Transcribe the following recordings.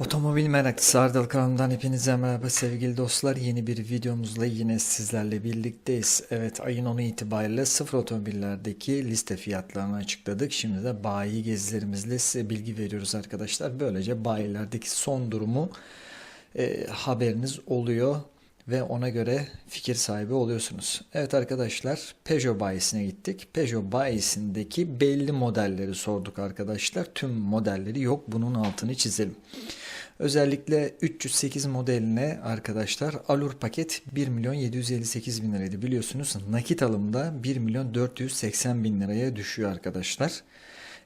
Otomobil meraklısı Ardal kanalından hepinize merhaba sevgili dostlar. Yeni bir videomuzla yine sizlerle birlikteyiz. Evet ayın 10'u itibariyle sıfır otomobillerdeki liste fiyatlarını açıkladık. Şimdi de bayi gezilerimizle size bilgi veriyoruz arkadaşlar. Böylece bayilerdeki son durumu e, haberiniz oluyor ve ona göre fikir sahibi oluyorsunuz. Evet arkadaşlar Peugeot bayisine gittik. Peugeot bayisindeki belli modelleri sorduk arkadaşlar. Tüm modelleri yok. Bunun altını çizelim. Özellikle 308 modeline arkadaşlar Alur paket 1 milyon 758 bin liraydı biliyorsunuz. Nakit alımda 1 milyon 480 bin liraya düşüyor arkadaşlar.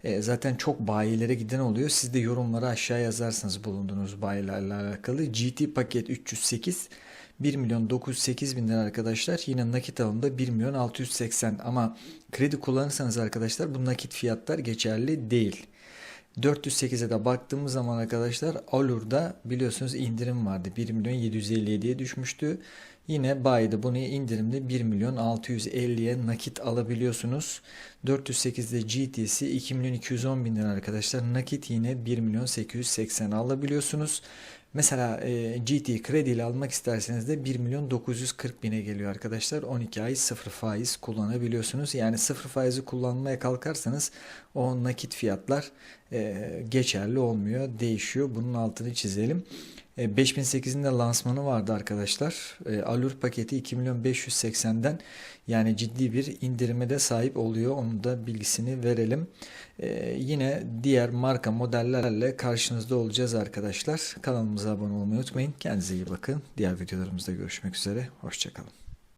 E, zaten çok bayilere giden oluyor. Siz de yorumlara aşağı yazarsanız bulunduğunuz bayilerle alakalı. GT paket 308 1 milyon 908 bin lira arkadaşlar. Yine nakit alımda 1 milyon 680 ama kredi kullanırsanız arkadaşlar bu nakit fiyatlar geçerli değil. 408'e de baktığımız zaman arkadaşlar Alur'da biliyorsunuz indirim vardı. 1 milyon 757'ye düşmüştü. Yine bayide bunu indirimde 1 milyon 650'ye nakit alabiliyorsunuz. 408'de GT'si 2 milyon 210 bin lira arkadaşlar. Nakit yine 1 milyon 880 alabiliyorsunuz. Mesela e, GT krediyle almak isterseniz de 1 milyon 940 bine geliyor arkadaşlar. 12 ay sıfır faiz kullanabiliyorsunuz. Yani sıfır faizi kullanmaya kalkarsanız o nakit fiyatlar e, geçerli olmuyor. Değişiyor. Bunun altını çizelim. E, 5008'in de lansmanı vardı arkadaşlar. E, Alur paketi 2 milyon 580'den yani ciddi bir indirime de sahip oluyor. Onun da bilgisini verelim. E, yine diğer marka modellerle karşınızda olacağız arkadaşlar. Kanalımıza abone olmayı unutmayın. Kendinize iyi bakın. Diğer videolarımızda görüşmek üzere. Hoşçakalın.